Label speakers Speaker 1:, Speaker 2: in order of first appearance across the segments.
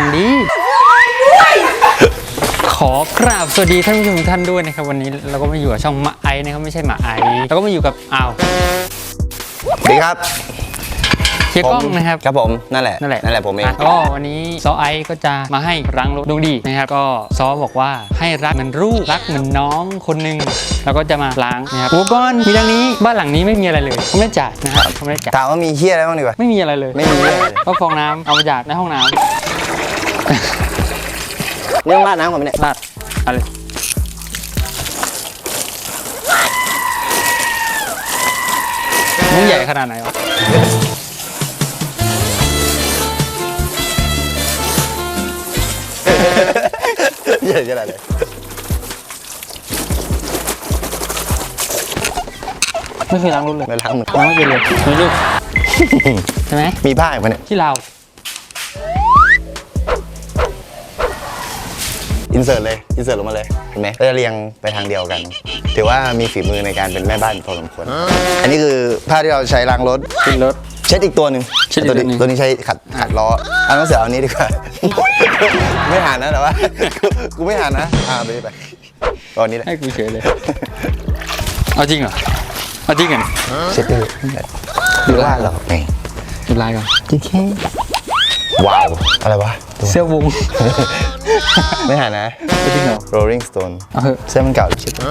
Speaker 1: อย่างดี ขอกราบสวัสดีท่านผู้ชมทุกท่านด้วยนะครับ วันนี้เราก็มาอยู่กับช่องมาไอนะครับไม่ใช่หมาไอเราก็มาอยู่กับอ้าว
Speaker 2: สวัสดีครับ
Speaker 1: เฮียกล้องนะครับ
Speaker 2: ครับผมนั่นแหละ
Speaker 1: นั่นแหละ
Speaker 2: นั่นแหละผมเองะ
Speaker 1: ก็วันนี้ซอไอก็จะมาให้รังรถดวงดีนะครับก็ซอบอกว่าให้รักเหมือนลูกรักเหมือนน้องคนหนึ่งแล้วก็จะมาล้างนะครับอุปกรณ์มีดังนี้บ้านหลังนี้ไม่มีอะไรเลยเขาไม่ได้จ่ายนะครับเขาไม่ได้จ่าย
Speaker 2: ถามว่ามีเฮียอะไรบ้างดีกว่า
Speaker 1: ไม่มีอะไรเลย
Speaker 2: ไม่มีเลย
Speaker 1: ก็ฟองน้ำเอามาจากในห้องน้
Speaker 2: เรื่องราดน้ำก่อนไหมเนี่ยำ
Speaker 1: ราดเอะไรมุ้งใหญ่ขนาดไหนวะ
Speaker 2: เยอะขนาดเลย
Speaker 1: ไม่เคยล้างรถเลย
Speaker 2: ไม่ล้างมือ
Speaker 1: ล้างไม่เป็นเลยไม่รู้ใช่ไหม
Speaker 2: มีผ้าอีกปะเนี่ย
Speaker 1: ที่เราว
Speaker 2: อินเสิร์ตเลยอินเสิร์ตลงมาเลยเห็นไหมก็จะเรียงไปทางเดียวกัน ถือว่ามีฝีมือในการเป็นแม่บ้านพอสมควรอันนี้คือผ้าที่เราใช้ล้างรถ
Speaker 1: ขึ้นรถ
Speaker 2: เช็ดอีกตัวหนึ่ง
Speaker 1: เช็ดอีก
Speaker 2: ตัว
Speaker 1: ตัวหนึ่
Speaker 2: นี้
Speaker 1: ง
Speaker 2: ตัวนี้ใช้ขัดขัดล้อเอาน้องเสือเอาอันนี้ดีกว่า ไม่หานนะแต่ว่ากูกูไม่หานนะอ่าไปดิไปตอนนี้แหละ
Speaker 1: ให้กูเฉยเลยเอาจริงเหรอเอาจริงเหรอ
Speaker 2: เช็ดไปเลยหรือว่าเหรอไม่
Speaker 1: ดูลายก่อน
Speaker 2: ว้าวอะไรวะ ดู
Speaker 1: เสื้อวง
Speaker 2: ไม่หานะ
Speaker 1: เอาจริงเหรอ
Speaker 2: Rolling Stone
Speaker 1: เอาเถอะ
Speaker 2: เสื้อมันเก่าชิบ
Speaker 1: อะ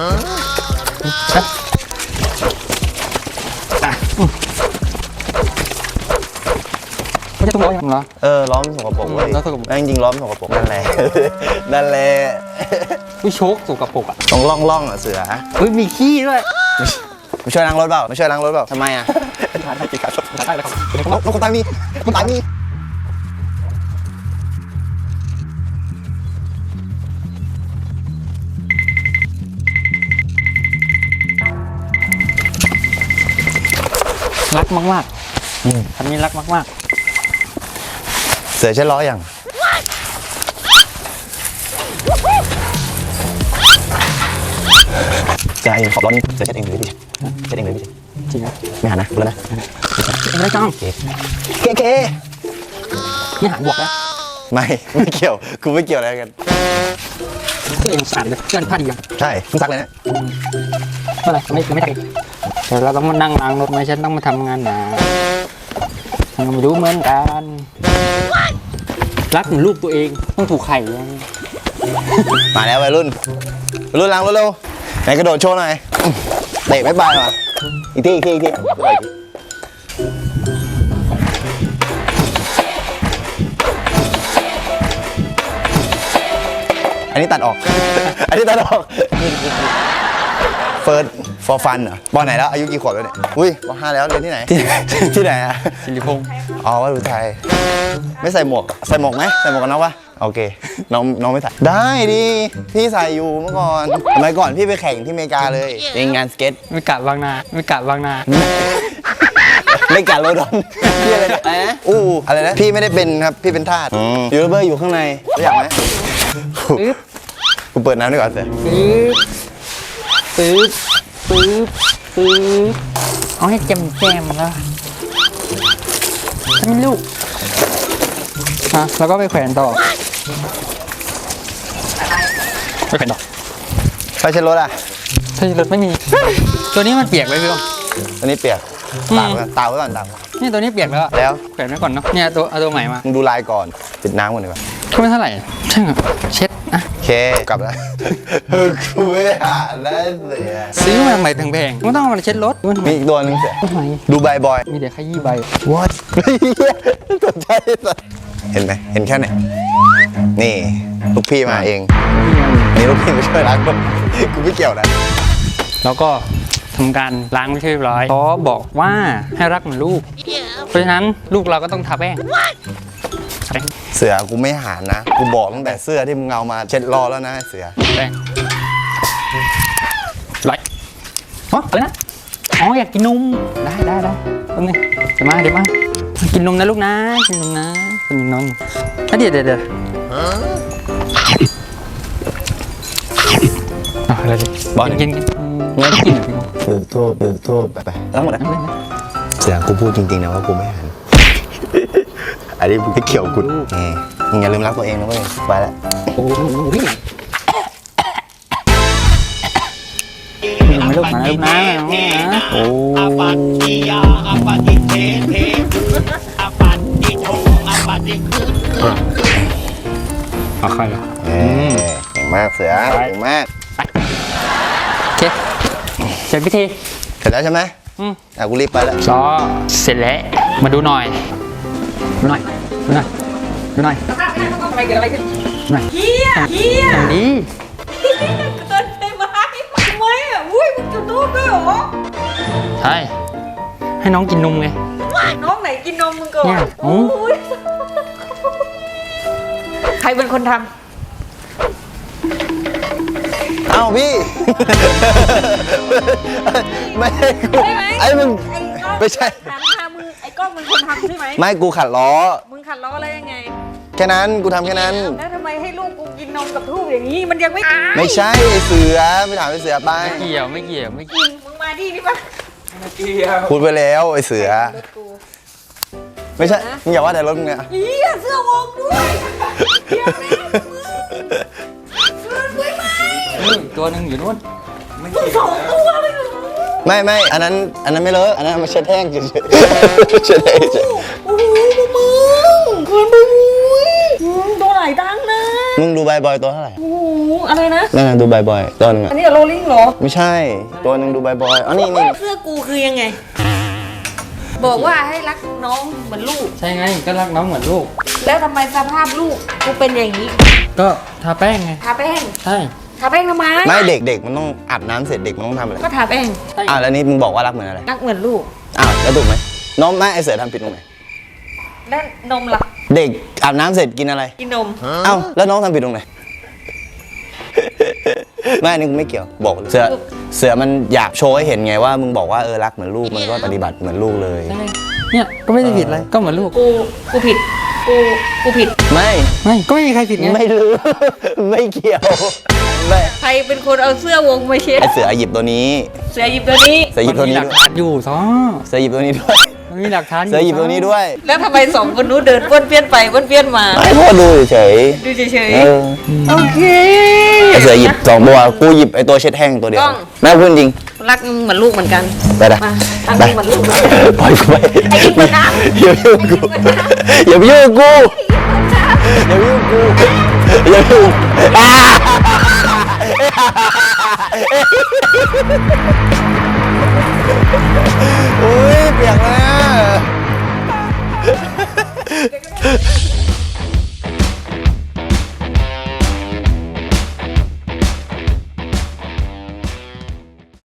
Speaker 1: ไม่ใช่ตุ้งร้อยเหรอ
Speaker 2: เออ ล้อมสกปรกเว้ย
Speaker 1: ล้อมสกปรก
Speaker 2: แล้วจริงๆล้อมสกปรกนั่นแหละ นั่นแหละ
Speaker 1: อุ้ยโชคสกปรกอะ
Speaker 2: ต้องล่องล่องอะเสือ
Speaker 1: เฮ้ยมีขี้ด้วย
Speaker 2: มาช่วยล้างรถเปล่ามาช่วยล้างรถเปล่าทำไมอะ
Speaker 1: ทานได้กี่ครับทานได้เลยครับ
Speaker 2: น้องน้องคนตายนี่คนตายนี่
Speaker 1: มากๆคันนี้รักมาก
Speaker 2: เสือใช้ล้ออย่างใจขอบล้อนี่เสือเช็ดเองหรือพี่เช็ดเองหรือพี่
Speaker 1: ๆจริง
Speaker 2: ไม่หานะรู้แล้วนะ
Speaker 1: ไม่ได้จ้อง
Speaker 2: เคเค
Speaker 1: นี่หารบวกแล้ว
Speaker 2: ไม่ไม่เกี่ยวกูไม่เกี่ยวอะไรกัน
Speaker 1: ก็ยังสั่นเลยเพื่อนพลาดอีกอย่าง
Speaker 2: ใช่มึงซักเลยนะ
Speaker 1: เมื่อไหรไม่ไม่ ได้แต่เราต้องมานั่งล้างรถไหมฉันต้องมาทำงานหนาฉันก็ไม่รู้เหมือนกัน รักเหมือนลูกตัวเองต้องถูกไข่ยัง
Speaker 2: มาแล้ววัยรุ่นวัยรุ่นล้างรถเร็วไหนกระโดดโชว์หน่อยเตะไม่ไปว่ะอีกทีอีกทีอีกทีอันนี้ตัดออก อันนี้ตัดออก เฟิร์ส for fun เหรอปอไหนแล้ว อายุกี่ขวบแล้วเนี่ย อุ้ยปอห้าแล้วเรียนที่ไหน ที่ไหนอะ
Speaker 1: สิริพงษ์
Speaker 2: อ๋อว่าดูไทยไม่ใส่หมวก ใส่หมวกไหมใส่หมวกกันน็อกปะโอเค น้องน้องไม่ใส่ ได้ดิ พี่ใส่อยู่เมื่อก่อนสมัยก่อนพี่ไปแข่งที่อเมริกาเลยในงานสเก็ต
Speaker 1: ไม่กะบางนาไม่กะบางนา
Speaker 2: ไม่กัดโรดอนพี่อะไรนะอะไรนะอู้อะไรนะ พี่ไม่ได้เป็นครับ พี่เป็นทาสยูทูบเบอร์อยู่ข้างในรู้อยากไหม
Speaker 1: ปึ๊บ
Speaker 2: กูเปิดน้ำดีกว่าเสร็จ
Speaker 1: ปึ๊บปึ๊บปึ๊บปึ๊บเอาให้แจมแจมๆแล้วฉันเป็นลูกฮะแล้วก็ไปแขวนต่อไปแขวนต่อ
Speaker 2: ไฟเช็ดรถอะ
Speaker 1: ใช่รถไม่มี ตัวนี้มันเปียกไว้พี่อม
Speaker 2: อันนี้เปียก
Speaker 1: อืม
Speaker 2: ตากไว้ก่อนตากไว้ก่อนตากไว้ก่อน
Speaker 1: นี่ตัวนี้เปียกแล้วอะ
Speaker 2: แล้ว
Speaker 1: แขวนไว้ก่อนเนาะเนี่ยตัวเอาตัวใหม่มา
Speaker 2: มึงดูลายก่อนปิดน้ำก่อนดีกว่า
Speaker 1: คิดว่าเท่าไหร่ช่างอะเช็ดอะ
Speaker 2: โอเคกลับแล้วเออกูไม่ได้อ่านแล้วเสีย
Speaker 1: ซื้อมาใหม่ถึงแพงไม่ต้องเอามาเช็ดรถมันทำไม
Speaker 2: มีอีกตัวหนึงเสีย
Speaker 1: ทำไม
Speaker 2: ดูใบบ่อย
Speaker 1: มีแต่ขยี้ใบ
Speaker 2: what ตกใจสัสเห็นไหมเห็นแค่ไหนนี่ ลูกพี่มาเอง นี่ลูกพี่มาช่วยล้างรถกูไม่เกี่ยวนะ
Speaker 1: แล้วก็ทำการล้างไม่เรียบร้อยเพราะบอกว่าให้รักเหมือนลูก เพราะฉะนั้นลูกเราก็ต้องทาแป้งทาแป้ง
Speaker 2: เสือกูไม่หานนะ กูบอกตั้งแต่เสื้อที่มึงเอามาเช็ดรอแล้วนะเสือ
Speaker 1: แป้งไรอ๋ออะไรนะ อ๋ออยากกินนม ได้ได้ได้แป๊บนึงเดี๋ยวมาเดี๋ยวมา กินนมนะลูกนะ กินนมนะกินนมอะเดี๋ยวเดี๋ยวเดี๋ยวอะอะไรดิ
Speaker 2: บอล
Speaker 1: กินกินกินกินกิน
Speaker 2: เบิกโทษเบิกโทษไปไปทั้งหมดนะเสือกูพูดจริงๆนะว่ากูไม่หัน อันนี้มึงไม่เกี่ยวกูนี่มึงอย่าลืมรักตัวเองนะเว้ยไปแล้ว
Speaker 1: โอ้ยไม่ลูกมาลูกนะนะ
Speaker 2: โอ้
Speaker 1: เอาใครล่ะ
Speaker 2: เอ้ยเก่งมากเสือเก่งมาก
Speaker 1: โอเคเสร็จพิธี
Speaker 2: เสร็จแล้วใช่ไหม
Speaker 1: อืม
Speaker 2: อะกูรีบไปแล้ว
Speaker 1: ซอเสร็จแล้วมาดูหน่อย ดูหน่อยดูหน่อยดูหน่อย
Speaker 3: อะไรเกิดอะไรขึ้น
Speaker 1: หน่อย
Speaker 3: เฮียเฮีย
Speaker 1: อันนี้
Speaker 3: เกินไปไหมทำไมอะอุ้ยมึงจุดทูบด้วยเหรอ
Speaker 1: ใช่ให้น้องกินนมไง
Speaker 3: น้องไหนกินนมมึงก่อน
Speaker 1: เนี่ยโอ้
Speaker 3: อุ้ยใครเป็นคนท
Speaker 2: เอ้าพี่ ไม่ให้กูำ
Speaker 3: ใช่ไหม
Speaker 2: ไอ้มึง
Speaker 3: ไอ้กล้อง
Speaker 2: ไม่ใช่
Speaker 3: เป็นคนทำใช่ไหม
Speaker 2: ไม่กูขัดล้อ
Speaker 3: มึงขัดล้ออะไรยังไง
Speaker 2: แค่นั้นกูทำแค่นั้น
Speaker 3: แล้วทำไมให้ลูกกูกินนมกับทูบอย่างนี้ มันยังไม่ตาย
Speaker 2: ไม่ใช่ไอ้เสือไปถามไอ้เสือไป
Speaker 1: ไม่เกี่ยวไม่เกี่ยวไม่เกี่ยว
Speaker 3: กินมึงมาดินี่ปะ
Speaker 2: พูดไปแล้วไอ้เสือ
Speaker 3: รถกู
Speaker 2: ไม่ใช่มึงอย่าว่าแต่รถมึงนะ
Speaker 3: เฮียเสื้อวงด้วยเดี๋ยวนะมึงเกินไปไหม
Speaker 1: นี่ตัวหนึ่งอยู่นู่น
Speaker 3: มึงสองตัวเลยเหรอ
Speaker 2: ไม่ไม่อันนั้นอันนั้นไม่เลอะอันนั้นมันเช็ดแห้งเฉยๆเช็ดแห้งเฉย
Speaker 3: โอ้โหมึงเกินไปมุ้ยมึงตัวไหนดังนะ
Speaker 2: ๆมึงดูใบบอยตัวเท่าไหร่
Speaker 3: โอ้โหอะไรนะ
Speaker 2: นั่นน่ะดูใบบอยตัวหนึง
Speaker 3: อั
Speaker 2: อะ
Speaker 3: นนี้โรลลิ่งเหรอ
Speaker 2: ไม่ใช่ ตัวหนึ่งดูใบบอยอ๋อนี่นี่
Speaker 3: เสื้อกูคือยังไง บอกว่าให้รักน้องเหมือนลูก
Speaker 1: ใช่ไงก็รักน้องเหมือนลูก
Speaker 3: แล้วทำไมสภาพลูกกูเป็นอย่างนี้
Speaker 1: ก็ทาแป้งไง
Speaker 3: ทาแป้ง
Speaker 1: ใช่
Speaker 3: ทาแป้งทำไม
Speaker 2: ไม่เด็กเด็กมันต้องอาบน้ำเสร็จเด็กมันต้องทำอะไร
Speaker 3: ก็ทาแป้ง
Speaker 1: ใช่
Speaker 2: อะแล้วนี่มึงบอกว่ารักเหมือนอะไร
Speaker 3: รักเหมือนลูก
Speaker 2: อ้าวแล้วถูกไหมน้องแม่ไอเสือทำผิดตรงไหน
Speaker 3: แล้วนมล่ะ
Speaker 2: เด็กอาบน้ำเสร็จกินอะไร
Speaker 3: กินนม
Speaker 2: เอ้าแล้วน้องทำผิดตรงไหน ไม่อันนี่กูไม่เกี่ยวบอกเลยเสือเสือมันอยากโชว์ให้เห็นไงว่ามึงบอกว่าเออรักเหมือนลูกมันก็ปฏิบัติเหมือนลูกเลย
Speaker 1: ใช่เนี่ยก็ไม่ได้ผิดอะไรก็เหมือนลูก
Speaker 3: กูกูผิด กูกูผิด
Speaker 2: ไม่
Speaker 1: ไม่ก็ไม่มีใครผิดไง
Speaker 2: ไม่รู้ ไม่เกี่ยวไม่
Speaker 3: ใครเป็นคนเอาเสื้อวงมาเช็ด
Speaker 2: ไอเสือหยิบตัวนี้
Speaker 3: เสือหยิบตัวนี้
Speaker 2: เสือหยิบตัว
Speaker 1: มี
Speaker 2: นี้
Speaker 1: หลัก
Speaker 2: ด้วย
Speaker 1: ฐานอยู่ซอ
Speaker 2: เสือหยิบตัวนี้ด้วย
Speaker 1: มันมีหลักฐานอยู่
Speaker 2: เสือหยิบตัวนี้ด้วย
Speaker 3: แล้วทำไมสองคนนู้นเดินป้วนเปี้ยนไปป้วนเปี้ยนมา
Speaker 2: ให้พ่อดูเฉย
Speaker 3: ดูเฉย
Speaker 2: ๆเออ
Speaker 3: ๆโอเค
Speaker 2: ไอเสือหยิบสองตัวกูหยิบไอตัวเช็ดแห้งตัวเดียว
Speaker 3: กล้อง
Speaker 2: แม่พูดจริง
Speaker 3: รักมึงเหมือนลูกเหมือนกัน
Speaker 2: ไปนะ
Speaker 3: มารัก
Speaker 2: ไป
Speaker 3: มึงเหมือนลูกเหมือนกัน
Speaker 2: ปล่อยกูไป
Speaker 3: ไอ้กิ๊กมันน้ำ
Speaker 2: อย่าไปยุ่งกูอย่าไปยุ่งกูอย่าไปยุ่งกูอย่าไปยุ่ง